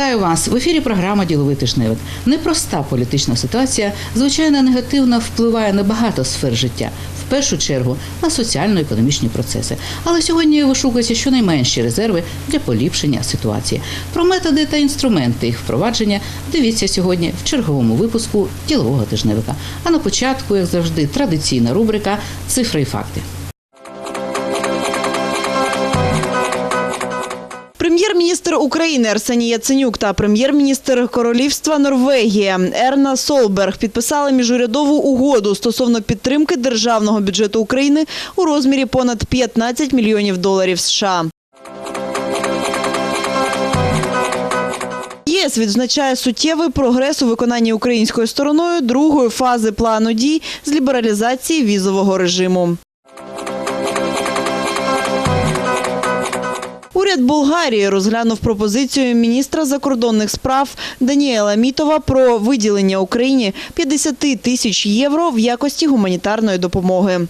Вітаю вас в ефірі. Програма Діловий тижневик. Непроста політична ситуація звичайно негативно впливає на багато сфер життя. В першу чергу на соціально-економічні процеси. Але сьогодні вишукуються щонайменші резерви для поліпшення ситуації. Про методи та інструменти їх впровадження дивіться сьогодні в черговому випуску ділового тижневика. А на початку, як завжди, традиційна рубрика Цифри і факти. Прем'єр-міністр України Арсеній Яценюк та прем'єр-міністр Королівства Норвегія Ерна Солберг підписали міжурядову угоду стосовно підтримки державного бюджету України у розмірі понад 15 мільйонів доларів США. ЄС відзначає суттєвий прогрес у виконанні українською стороною другої фази плану дій з лібералізації візового режиму. Уряд Болгарії розглянув пропозицію міністра закордонних справ Даніела Мітова про виділення Україні 50 тисяч євро в якості гуманітарної допомоги.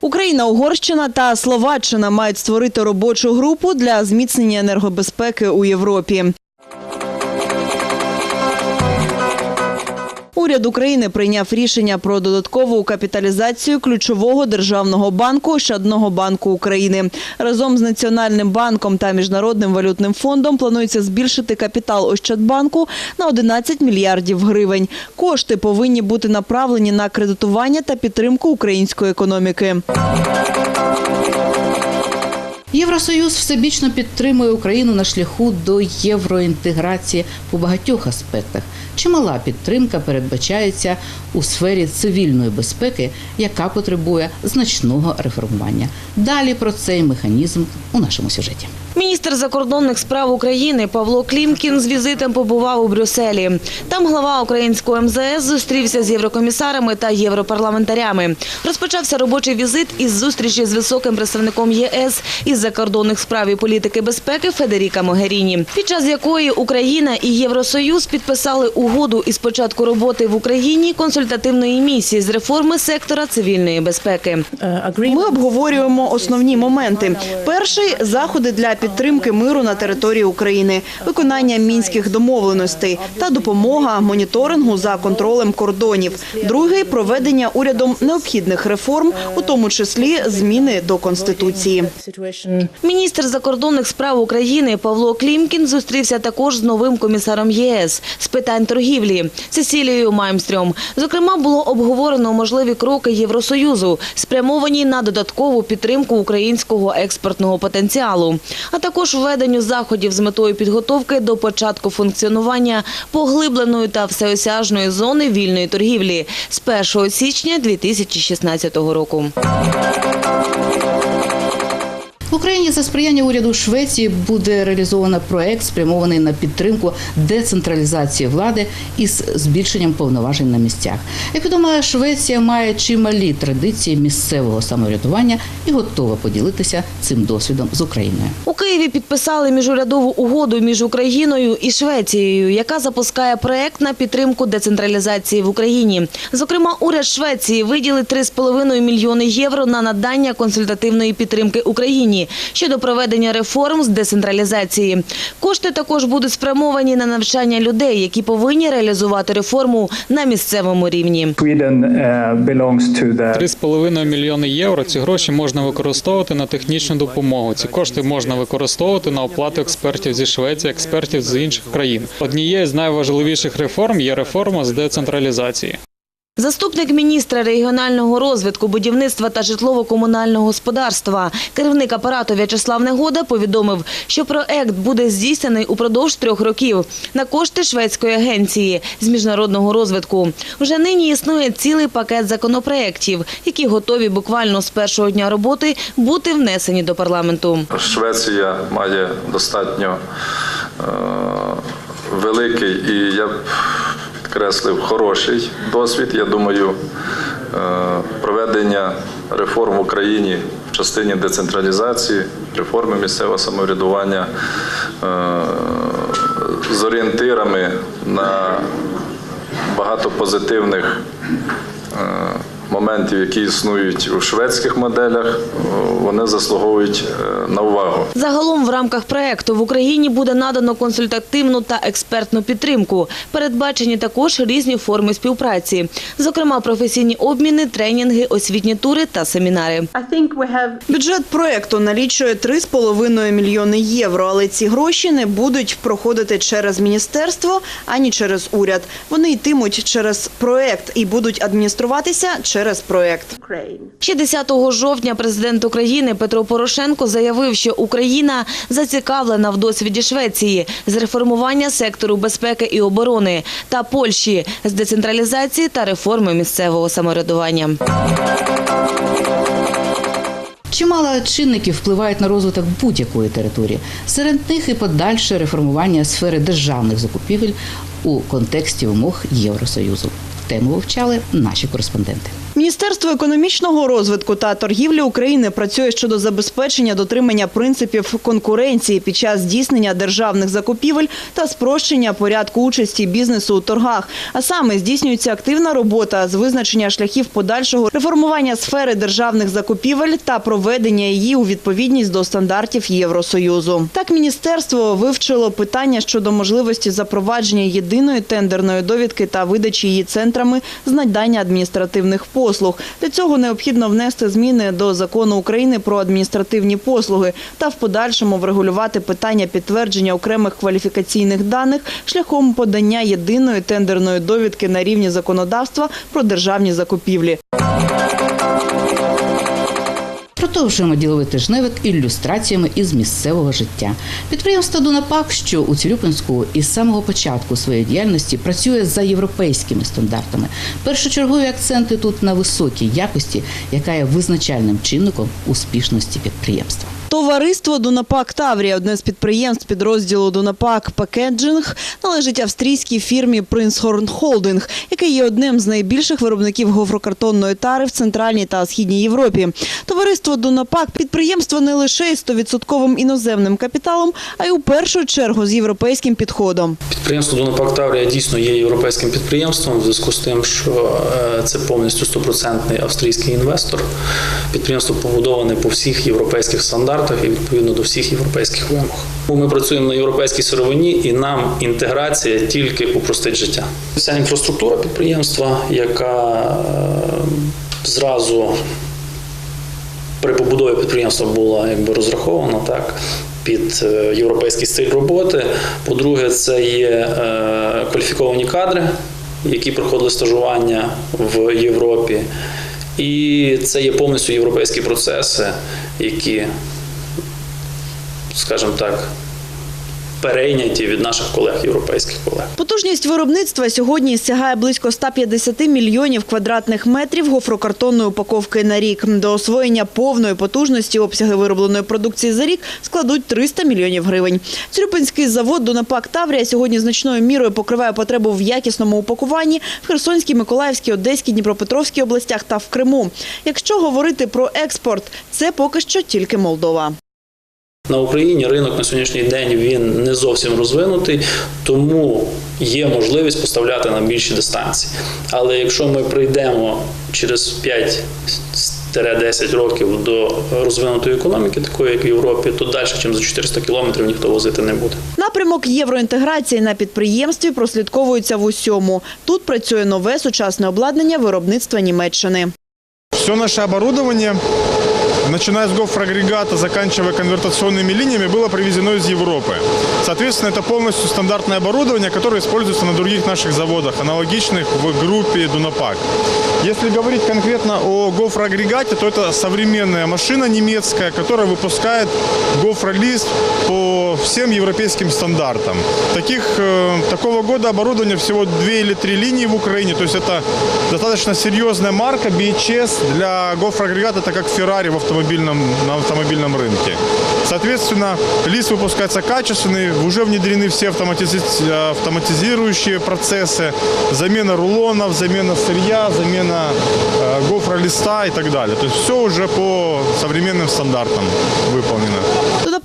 Україна, Угорщина та Словаччина мають створити робочу групу для зміцнення енергобезпеки у Європі. Уряд України прийняв рішення про додаткову капіталізацію ключового державного банку Ощадного банку України. Разом з Національним банком та Міжнародним валютним фондом планується збільшити капітал Ощадбанку на 11 мільярдів гривень. Кошти повинні бути направлені на кредитування та підтримку української економіки. Євросоюз всебічно підтримує Україну на шляху до євроінтеграції по багатьох аспектах. Чимала підтримка передбачається у сфері цивільної безпеки, яка потребує значного реформування. Далі про цей механізм у нашому сюжеті. Міністр закордонних справ України Павло Клімкін з візитом побував у Брюсселі. Там глава українського МЗС зустрівся з єврокомісарами та європарламентарями. Розпочався робочий візит із зустрічі з високим представником ЄС із закордонних справ і політики безпеки Федеріка Могеріні, під час якої Україна і Євросоюз підписали угоду із початку роботи в Україні консультативної місії з реформи сектора цивільної безпеки. Ми обговорюємо основні моменти. Перший – заходи для підтримки миру на території України, виконання мінських домовленостей та допомога моніторингу за контролем кордонів. Другий – проведення урядом необхідних реформ, у тому числі зміни до Конституції. Міністр закордонних справ України Павло Клімкін зустрівся також з новим комісаром ЄС з питань торгівлі Сесілією Маймстрьом. Зокрема, було обговорено можливі кроки Євросоюзу, спрямовані на додаткову підтримку українського експортного потенціалу, а також введенню заходів з метою підготовки до початку функціонування поглибленої та всеосяжної зони вільної торгівлі з 1 січня 2016 року. В Україні за сприяння уряду Швеції буде реалізовано проект, спрямований на підтримку децентралізації влади із збільшенням повноважень на місцях. Як відомо, Швеція має чималі традиції місцевого самоврядування і готова поділитися цим досвідом з Україною. У Києві підписали міжурядову угоду між Україною і Швецією, яка запускає проект на підтримку децентралізації в Україні. Зокрема, уряд Швеції виділить 3,5 мільйони євро на надання консультативної підтримки Україні щодо проведення реформ з децентралізації. Кошти також будуть спрямовані на навчання людей, які повинні реалізувати реформу на місцевому рівні. Uh, belongs to 3,5 мільйони євро. Ці гроші можна використовувати на технічну допомогу. Ці кошти можна використовувати на оплату експертів зі Швеції, експертів з інших країн. Однією з найважливіших реформ є реформа з децентралізації. Заступник міністра регіонального розвитку, будівництва та житлово-комунального господарства, керівник апарату В'ячеслав Негода повідомив, що проект буде здійснений упродовж трьох років на кошти шведської агенції з міжнародного розвитку. Вже нині існує цілий пакет законопроєктів, які готові буквально з першого дня роботи бути внесені до парламенту. Швеція має достатньо е, великий і я б підкреслив хороший досвід. Я думаю, е, проведення реформ в Україні в частині децентралізації, реформи місцевого самоврядування е, з орієнтирами на багато позитивних е, моментів, які існують у шведських моделях, вони заслуговують е, на увагу. Загалом в рамках проекту в Україні буде надано консультативну та експертну підтримку. Передбачені також різні форми співпраці, зокрема професійні обміни, тренінги, освітні тури та семінари. Бюджет проекту налічує 3,5 мільйони євро, але ці гроші не будуть проходити через міністерство ані через уряд. Вони йтимуть через проект і будуть адмініструватися через проект. Ще 10 жовтня президент України Петро Порошенко заявив, що Україна зацікавлена в досвіді Швеції з реформування сектору безпеки і оборони та Польщі з децентралізації та реформи місцевого самоврядування. Чимало чинників впливають на розвиток будь-якої території. Серед них і подальше реформування сфери державних закупівель у контексті вимог Євросоюзу. Тему вивчали наші кореспонденти. Міністерство економічного розвитку та торгівлі України працює щодо забезпечення дотримання принципів конкуренції під час здійснення державних закупівель та спрощення порядку участі бізнесу у торгах. А саме здійснюється активна робота з визначення шляхів подальшого реформування сфери державних закупівель та проведення її у відповідність до стандартів Євросоюзу. Так, міністерство вивчило питання щодо можливості запровадження єдиної тендерної довідки та видачі її центрами з надання адміністративних послуг. Для цього необхідно внести зміни до закону України про адміністративні послуги та в подальшому врегулювати питання підтвердження окремих кваліфікаційних даних шляхом подання єдиної тендерної довідки на рівні законодавства про державні закупівлі. Продовжуємо діловий тижневик ілюстраціями із місцевого життя. Підприємство Дунапак, що у Цілюпинську із самого початку своєї діяльності працює за європейськими стандартами. Першочергові акценти тут на високій якості, яка є визначальним чинником успішності підприємства. Товариство Дунапак Таврія, одне з підприємств підрозділу Дунапак Пакеджинг, належить австрійській фірмі Принцхорн Холдинг, який є одним з найбільших виробників гофрокартонної тари в центральній та східній Європі. Товариство Дунапак підприємство не лише із 100% іноземним капіталом, а й у першу чергу з європейським підходом. Підприємство Дунапак Таврія дійсно є європейським підприємством в зв'язку з тим, що е, це повністю стопроцентний австрійський інвестор. Підприємство побудоване по всіх європейських стандартах і відповідно до всіх європейських вимог. Ми працюємо на європейській сировині, і нам інтеграція тільки упростить життя. Вся інфраструктура підприємства, яка е, зразу при побудові підприємства була якби розрахована так. Під е, європейський стиль роботи. По-друге, це є е, кваліфіковані кадри, які проходили стажування в Європі. І це є повністю європейські процеси, які, скажімо так, перейняті від наших колег, європейських колег. Потужність виробництва сьогодні сягає близько 150 мільйонів квадратних метрів гофрокартонної упаковки на рік. До освоєння повної потужності обсяги виробленої продукції за рік складуть 300 мільйонів гривень. Цюрюпинський завод «Дунапак Таврія» сьогодні значною мірою покриває потребу в якісному упакуванні в Херсонській, Миколаївській, Одеській, Дніпропетровській областях та в Криму. Якщо говорити про експорт, це поки що тільки Молдова. На Україні ринок на сьогоднішній день він не зовсім розвинутий, тому є можливість поставляти на більші дистанції. Але якщо ми прийдемо через 5-10 років до розвинутої економіки, такої як в Європі, то далі, ніж за 400 кілометрів, ніхто возити не буде. Напрямок євроінтеграції на підприємстві прослідковується в усьому. Тут працює нове сучасне обладнання виробництва Німеччини. Все наше оборудование, начиная с гофрагрегата, заканчивая конвертационными линиями, было привезено из Европы. Соответственно, это полностью стандартное оборудование, которое используется на других наших заводах, аналогичных в группе Дунапак. Если говорить конкретно о гофрагрегате, то это современная машина немецкая, которая выпускает гофролист по всем европейским стандартам. Таких, э, такого года оборудования всего две или три линии в Украине, то есть это достаточно серьезная марка BHS для гофрагрегата, это как Ferrari в автомобиле автомобильном, на автомобильном рынке. Соответственно, лист выпускается качественный, уже внедрены все автоматизи- автоматизирующие процессы, замена рулонов, замена сырья, замена э, гофролиста и так далее. То есть все уже по современным стандартам выполнено.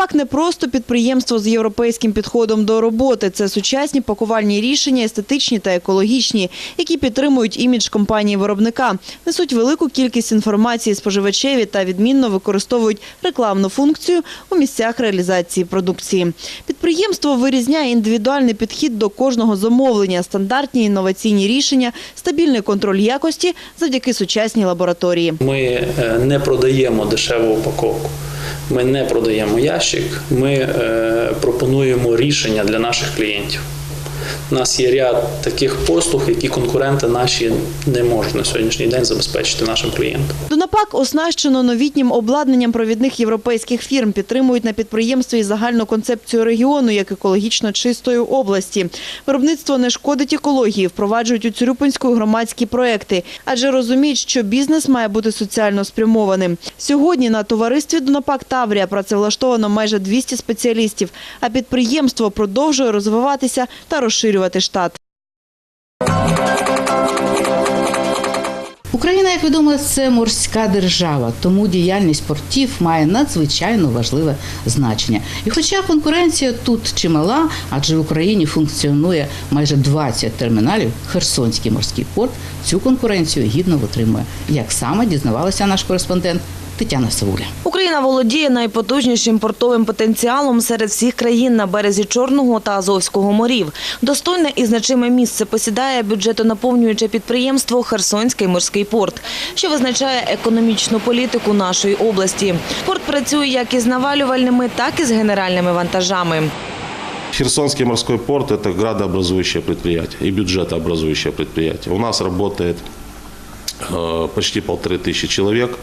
Додапак не просто підприємство з європейським підходом до роботи. Це сучасні пакувальні рішення, естетичні та екологічні, які підтримують імідж компанії-виробника, несуть велику кількість інформації споживачеві та відмінно використовують рекламну функцію у місцях реалізації продукції. Підприємство вирізняє індивідуальний підхід до кожного замовлення, стандартні інноваційні рішення, стабільний контроль якості завдяки сучасній лабораторії. Ми е, не продаємо дешеву упаковку. Ми не продаємо ящик, ми е, пропонуємо рішення для наших клієнтів. У нас є ряд таких послуг, які конкуренти наші не можуть на сьогоднішній день забезпечити нашим клієнтам. Донапак оснащено новітнім обладнанням провідних європейських фірм. Підтримують на підприємстві і загальну концепцію регіону як екологічно чистої області. Виробництво не шкодить екології, впроваджують у Цюрюпинську громадські проекти, адже розуміють, що бізнес має бути соціально спрямованим. Сьогодні на товаристві Донапак Таврія працевлаштовано майже 200 спеціалістів, а підприємство продовжує розвиватися та розширювати штат. Україна, як відомо, це морська держава, тому діяльність портів має надзвичайно важливе значення. І хоча конкуренція тут чимала, адже в Україні функціонує майже 20 терміналів, Херсонський морський порт цю конкуренцію гідно витримує. Як саме дізнавалася наш кореспондент Тетяна Савуля. Україна володіє найпотужнішим портовим потенціалом серед всіх країн на березі Чорного та Азовського морів. Достойне і значиме місце посідає бюджетонаповнююче підприємство Херсонський морський порт, що визначає економічну політику нашої області. Порт працює як із навалювальними, так і з генеральними вантажами. Херсонский морской порт – это градообразующее предприятие и бюджетообразующее предприятие. У нас работает почти полторы тысячи человек.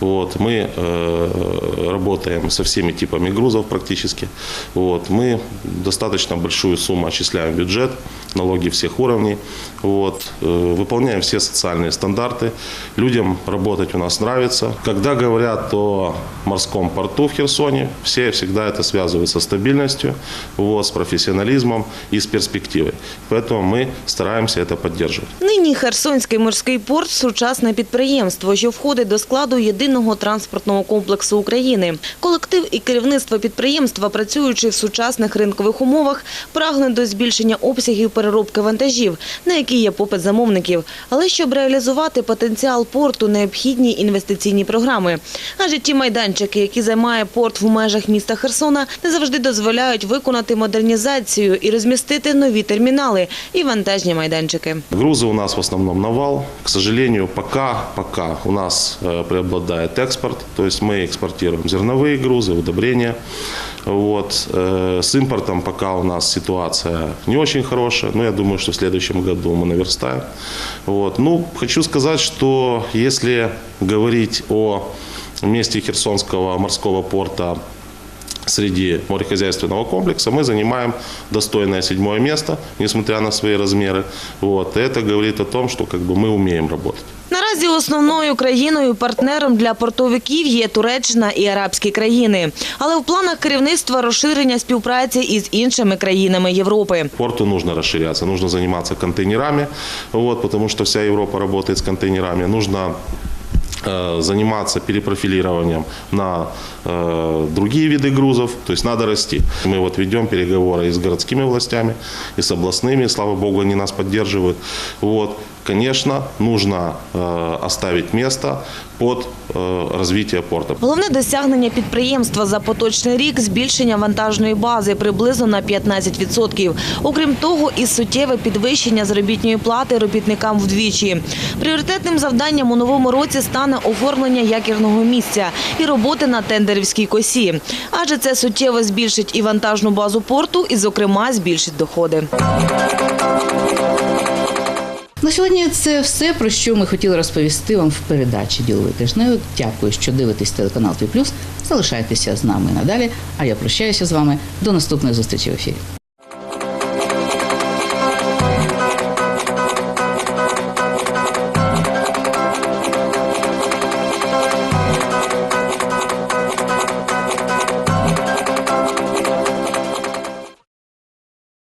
Вот. Мы э, работаем со всеми типами грузов практически. Вот. Мы достаточно большую сумму отчисляем в бюджет, налоги всех уровней. Вот. Э, Выполняем все социальные стандарты. Людям работать у нас нравится. Когда говорят о морском порту в Херсоне, все всегда это связывают со стабильностью, вот, с профессионализмом и с перспективой. Поэтому мы стараемся это поддерживать. Нині Херсонський морський порт – сучасне підприємство, що входить до складу єдиного транспортного комплексу України. Колектив і керівництво підприємства, працюючи в сучасних ринкових умовах, прагне до збільшення обсягів переробки вантажів, на які є попит замовників. Але щоб реалізувати потенціал порту, необхідні інвестиційні програми. Адже ті майданчики, які займає порт в межах міста Херсона, не завжди дозволяють виконати модернізацію і розмістити нові термінали і вантажні майданчики. Грузы у нас в основном навал. К сожалению, пока, пока у нас э, преобладает экспорт, то есть мы экспортируем зерновые грузы, удобрения. Вот. Э, С импортом пока у нас ситуация не очень хорошая, но я думаю, что в следующем году мы наверстаем. Вот. Ну, хочу сказать, что если говорить о месте Херсонского морского порта среди морехозяйственного комплекса мы занимаем достойное седьмое место, несмотря на свои размеры. Вот. Это говорит о том, что как бы, мы умеем работать. Наразі основною країною-партнером для портовиків є Туреччина і арабські країни. Але в планах керівництва розширення співпраці із іншими країнами Європи. Порту нужно расширяться, нужно заниматься контейнерами, вот, потому что вся Европа работает с контейнерами. Нужно э, заниматься перепрофилированием на э, другие виды грузов, то есть надо расти. Мы вот ведем переговоры и с городскими властями, и с областными, слава богу, они нас поддерживают. Вот. Конечно, нужно э, оставить место под э, развитие порта. Головне досягнення підприємства за поточний рік – збільшення вантажної бази приблизно на 15%. Окрім того, і суттєве підвищення заробітної плати робітникам вдвічі. Пріоритетним завданням у новому році стане оформлення якірного місця і роботи на тендерівській косі. Адже це суттєво збільшить і вантажну базу порту, і, зокрема, збільшить доходи. На сьогодні це все, про що ми хотіли розповісти вам в передачі Діловий тижневик. Дякую, що дивитесь телеканал Твій Плюс. Залишайтеся з нами надалі. А я прощаюся з вами до наступної зустрічі в ефірі.